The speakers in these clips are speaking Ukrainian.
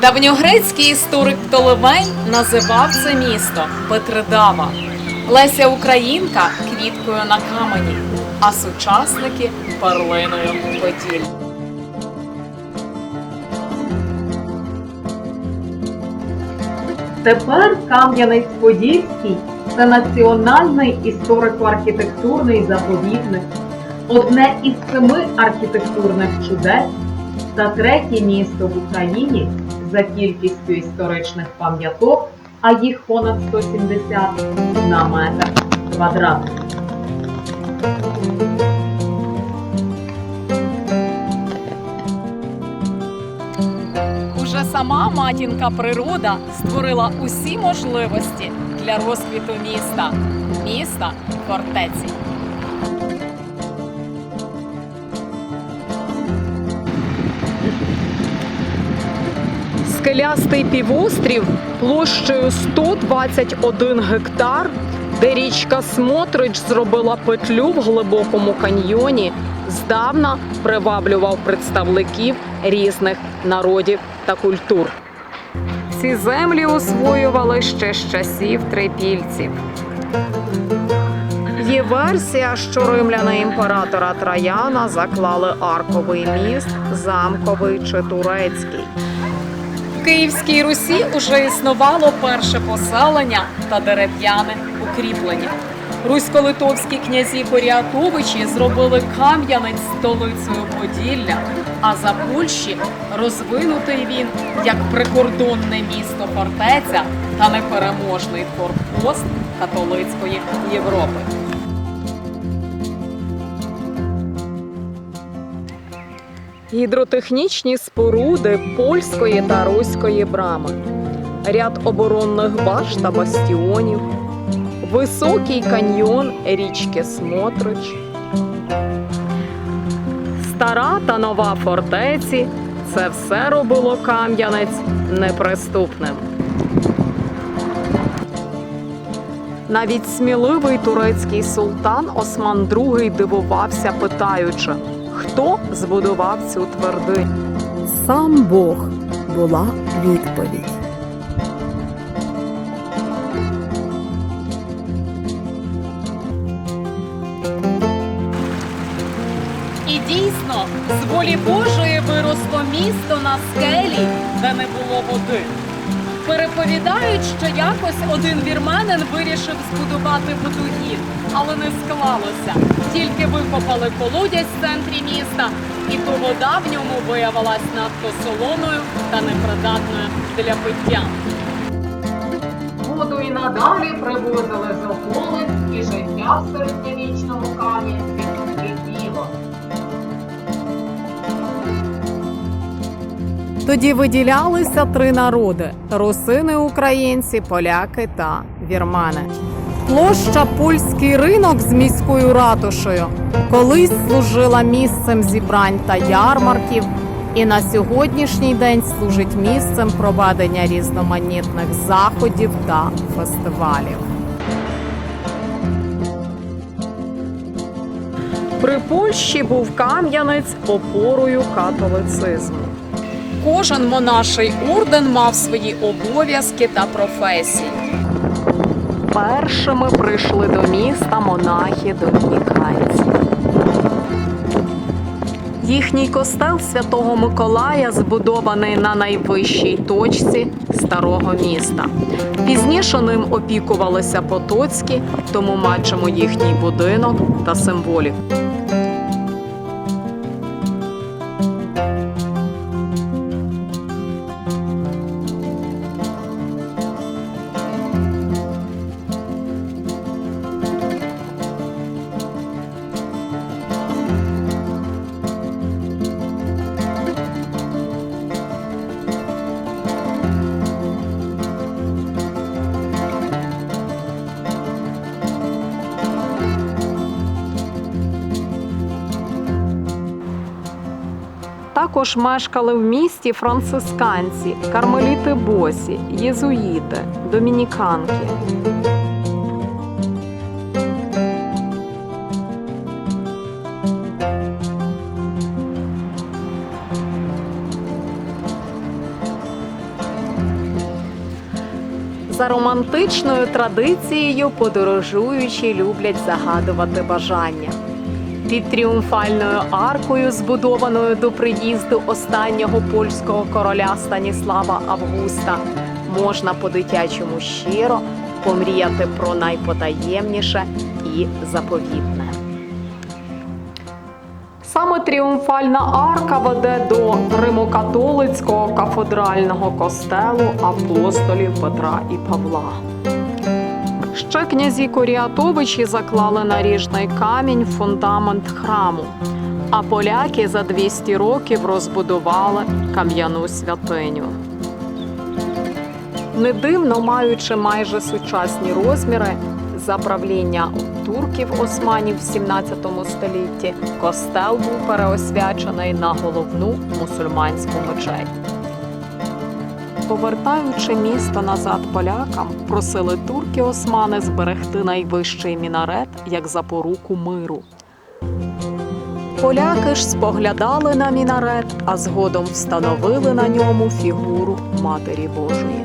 Давньогрецький історик Птолемей називав це місто Петридава. Леся Українка квіткою на камені, а сучасники перлиною поділь. Тепер Кам'янець-Подільський це національний історико-архітектурний заповідник, одне із семи архітектурних чудес та третє місто в Україні за кількістю історичних пам'яток, а їх понад 170 на метр квадратний. Уже сама матінка природа створила усі можливості для розквіту міста, міста фортеці. Скелястий півострів площею 121 гектар, де річка Смотрич зробила петлю в глибокому каньйоні, здавна приваблював представників різних народів та культур. Ці землі освоювали ще з часів трипільців. Є версія, що римляни імператора Траяна заклали арковий міст, замковий чи турецький. Київській Русі уже існувало перше поселення та дерев'яне укріплення. Русько-литовські князі Коріатовичі зробили Кам'янець столицею Поділля, а за Польщі розвинутий він як прикордонне місто фортеця та непереможний форпост католицької Європи. Гідротехнічні споруди польської та руської брами, ряд оборонних баш та бастіонів, високий каньйон річки Смотрич, стара та нова фортеці це все робило Кам'янець неприступним. Навіть сміливий турецький султан Осман II дивувався, питаючи, хто збудував цю твердиню. Сам Бог була відповідь. І дійсно, з волі Божої виросло місто на скелі, де не було води. Переповідають, що якось один вірменин вирішив збудувати водогін, але не склалося. Тільки викопали колодязь в центрі міста, і то вода в ньому виявилась надто солоною та непридатною для пиття. Воду і надалі привозили з околиць, і життя в середньовічному Кам'янці Тоді виділялися три народи: русини, українці, поляки та вірмани. Площа Польський ринок з міською ратушею колись служила місцем зібрань та ярмарків, і на сьогоднішній день служить місцем проведення різноманітних заходів та фестивалів. При Польщі був Кам'янець опорою католицизму. Кожен монаший орден мав свої обов'язки та професії. Першими прийшли до міста монахи домініканці. Їхній костел святого Миколая збудований на найвищій точці старого міста. Пізніше ним опікувалися потоцькі, тому бачимо їхній будинок та символів. Також мешкали в місті францисканці, кармеліти босі, єзуїти, домініканки. За романтичною традицією подорожуючі люблять загадувати бажання. Під тріумфальною аркою, збудованою до приїзду останнього польського короля Станіслава Августа, можна по-дитячому щиро помріяти про найпотаємніше і заповітне. Саме тріумфальна арка веде до римокатолицького кафедрального костелу апостолів Петра і Павла. Ще князі Коріатовичі заклали наріжний камінь фундамент храму, а поляки за 200 років розбудували кам'яну святиню. Не дивно, маючи майже сучасні розміри, за правління турків османів в 17 столітті костел був переосвячений на головну мусульманську мечеть. Повертаючи місто назад полякам, просили турки османи зберегти найвищий мінарет як запоруку миру. Поляки ж споглядали на мінарет, а згодом встановили на ньому фігуру Матері Божої.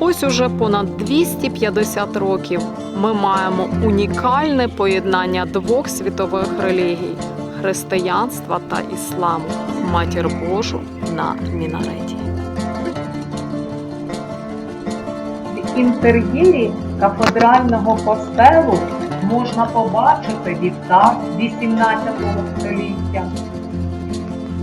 Ось уже понад 250 років ми маємо унікальне поєднання двох світових релігій християнства та ісламу, матір Божу на мінареті. В інтер'єрі кафедрального костелу можна побачити вівтар 18 століття.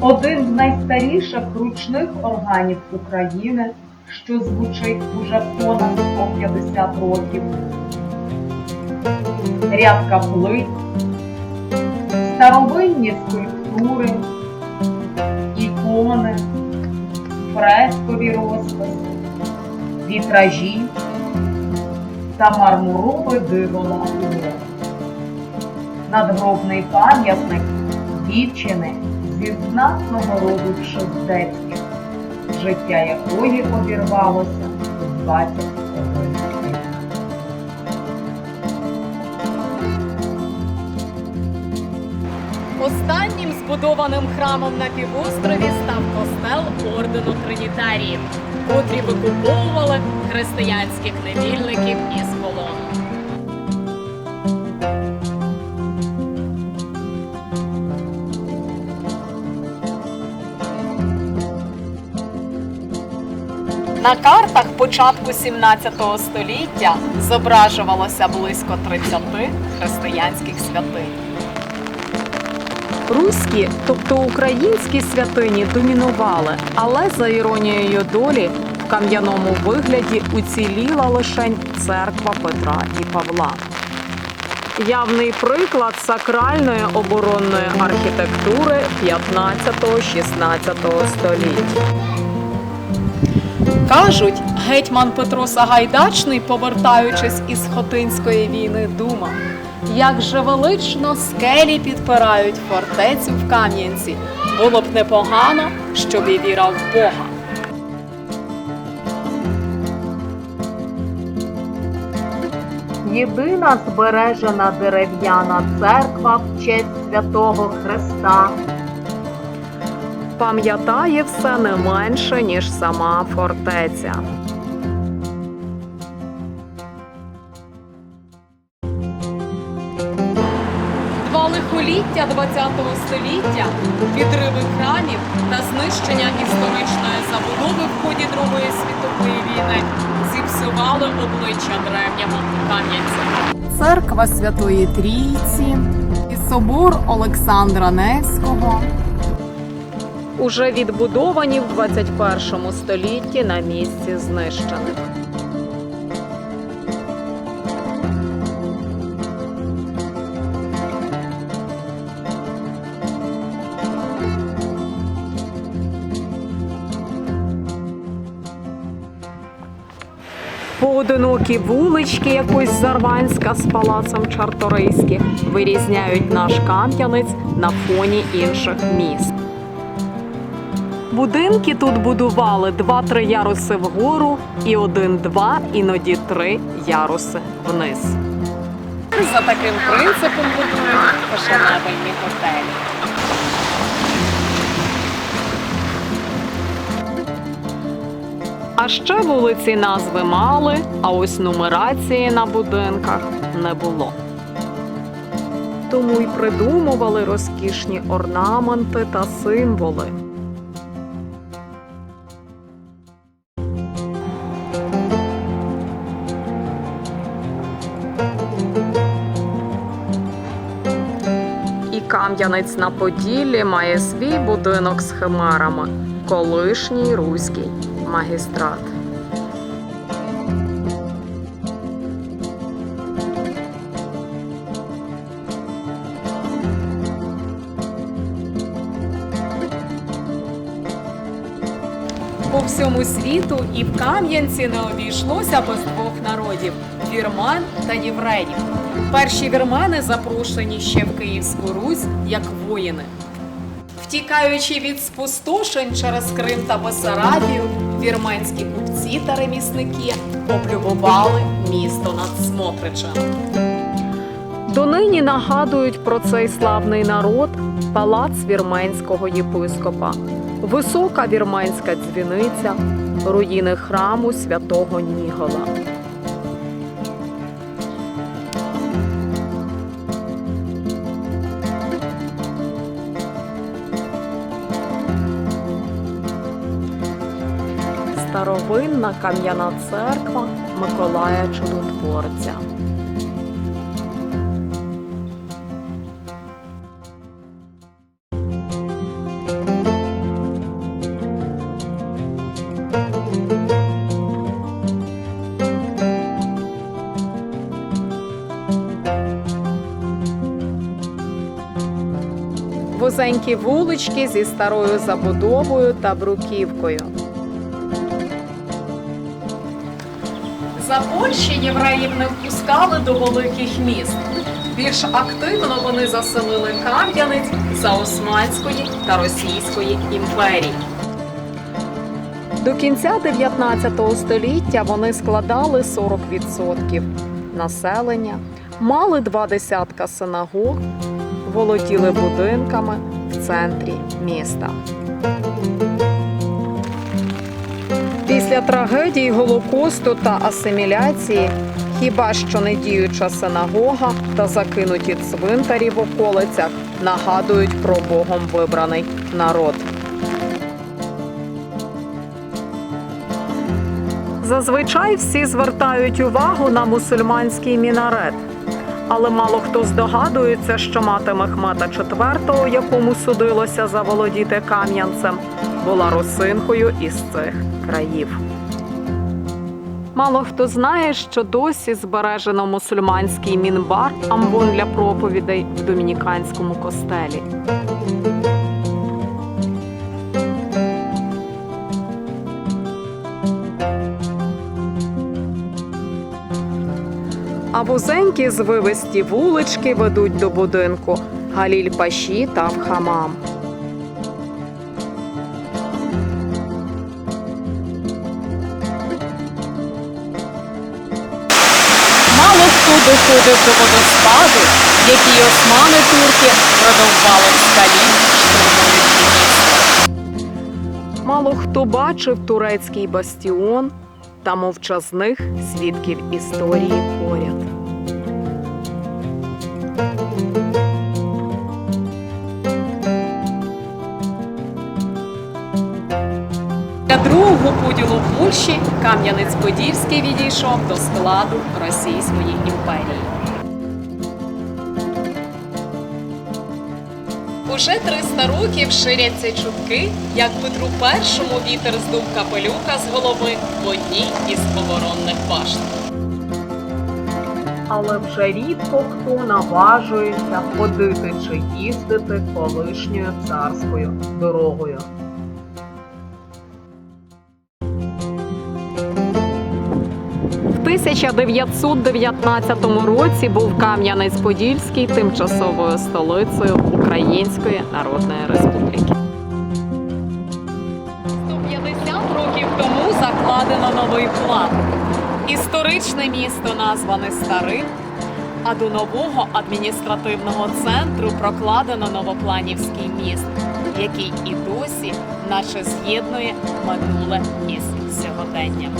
Один з найстаріших ручних органів України, що звучить уже понад 150 років. Ряд каплиць, старовинні скульптури, ікони, фрескові розписи, вітражі та мармурове диво на. Надгробний пам'ятник дівчини зі знатного роду шестецьких, життя якої обірвалося 20 Останнім збудованим храмом на півострові став костел ордену Тринітаріїв, котрі викуповували християнських невільників із полону. На картах початку 17 століття зображувалося близько 30 християнських святинь. Руські, тобто українські святині, домінували, але за іронією долі в кам'яному вигляді уціліла лише церква Петра і Павла. Явний приклад сакральної оборонної архітектури 15-16 століття. Кажуть, гетьман Петро Сагайдачний, повертаючись із Хотинської війни, думав, як же велично скелі підпирають фортецю в Кам'янці. Було б непогано, щоб і віра в Бога. Єдина збережена дерев'яна церква в честь святого Христа Пам'ятає все не менше, ніж сама фортеця. Лихоліття ХХ століття, підриви храмів та знищення історичної забудови в ході Другої світової війни зіпсували обличчя древнього Кам'янця. Церква Святої Трійці і собор Олександра Невського. Уже відбудовані в 21 столітті на місці знищених. Поодинокі вулички, якось Зарванська з палацом Чарторийських, вирізняють наш Кам'янець на фоні інших міст. Будинки тут будували два-три яруси вгору і один-два, іноді три яруси вниз. За таким принципом будують фешенебельні готелі. А ще вулиці назви мали, а ось нумерації на будинках не було. Тому й придумували розкішні орнаменти та символи. І Кам'янець на Поділлі має свій будинок з химерами колишній руський магістрат. По всьому світу і в Кам'янці не обійшлося без двох народів вірман та євреїв. Перші вірмени запрошені ще в Київську Русь як воїни. Втікаючи від спустошень через Крим та Бесарабію, вірменські купці та ремісники облюбували місто над Смотричем. Донині нагадують про цей славний народ палац вірменського єпископа, висока вірменська дзвіниця, руїни храму святого Нігола. Старовинна кам'яна церква Миколая Чудотворця. Вузенькі вулички зі старою забудовою та бруківкою. За Польщі євреїв не впускали до великих міст. Більш активно вони заселили Кам'янець за Османської та Російської імперії. До кінця 19 століття вони складали 40% населення, мали два десятка синагог, володіли будинками в центрі міста. Після трагедії Голокосту та асиміляції хіба що не діюча синагога та закинуті цвинтарі в околицях нагадують про Богом вибраний народ. Зазвичай всі звертають увагу на мусульманський мінарет. Але мало хто здогадується, що мати Мехмета IV, якому судилося заволодіти Кам'янцем, була росинкою із цих країв. Мало хто знає, що досі збережено мусульманський мінбар амбон для проповідей в домініканському костелі. А вузенькі звивисті вулички ведуть до будинку Галіль Паші та в хамам. Доходив до водоспаду, який османи турки продовжали в скалі, штурмуючи місто. Мало хто бачив турецький бастіон та мовчазних свідків історії поряд. Другого поділу Польщі Кам'янець-Подільський відійшов до складу Російської імперії. Уже 300 років ширяться чутки, як Петру І вітер здув капелюха з голови в одній із оборонних башт. Але вже рідко хто наважується ходити чи їздити колишньою царською дорогою. 1919 році був Кам'янець-Подільський тимчасовою столицею Української Народної Республіки. 150 років тому закладено новий план. Історичне місто назване старим, а до нового адміністративного центру прокладено новопланівський міст, який і досі наче з'єднує минуле із сьогоденням.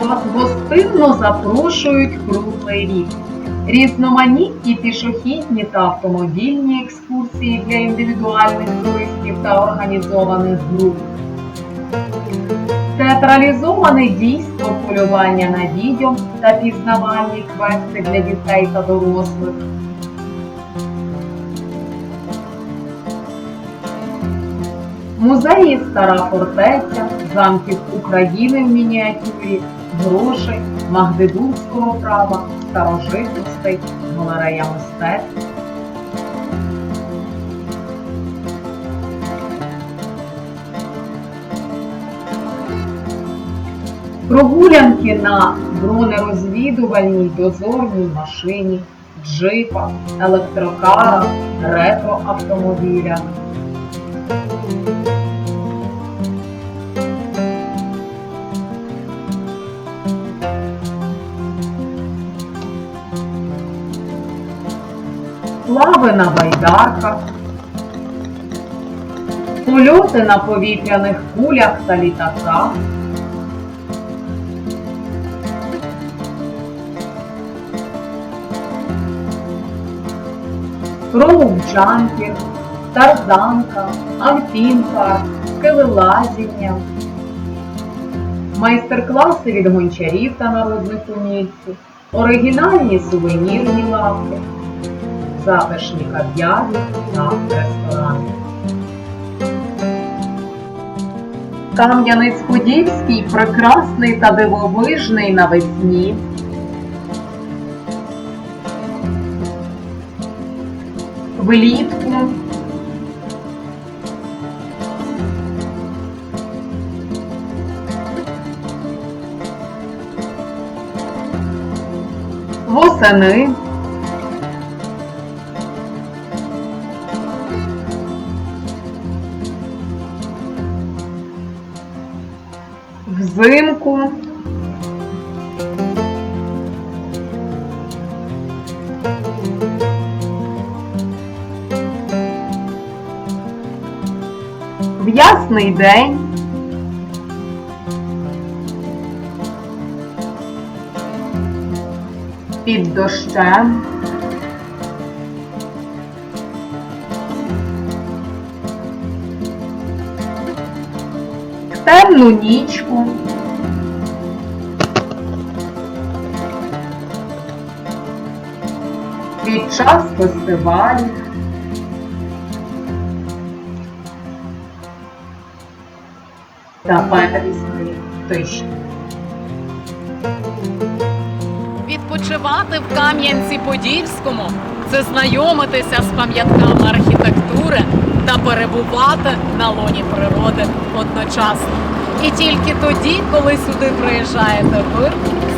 Вас гостинно запрошують круглий рік. Різноманітні пішохідні та автомобільні екскурсії для індивідуальних туристів та організованих груп. Театралізоване дійство полювання на відьом та пізнавальні квести для дітей та дорослих. Музеї Стара фортеця, замків України в мініатюрі, грошей, Магдебурзького права, старожитностей, галерея мистецтв. Прогулянки на бронерозвідувальній дозорній машині, джипах, електрокарах, ретроавтомобілях. На байдарках, польоти на повітряних кулях та літаках, роуп-джампінг, тарзанка, альпін-парк, скелелазіння, майстер-класи від гончарів та народних умільців, оригінальні сувенірні лавки затишні кав'ярні та ресторани. Кам'янець-Подільський прекрасний та дивовижний навесні. Влітку. Восени. Взимку. В ясний день. Під дощем. Темну нічку. Під час фестивалів. Та первісної тиші. Відпочивати в Кам'янці-Подільському це знайомитися з пам'ятками архітектури та перебувати на лоні природи одночасно. І тільки тоді, коли сюди приїжджаєте ви,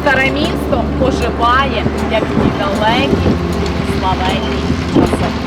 старе місто оживає, як і далекі славені часи.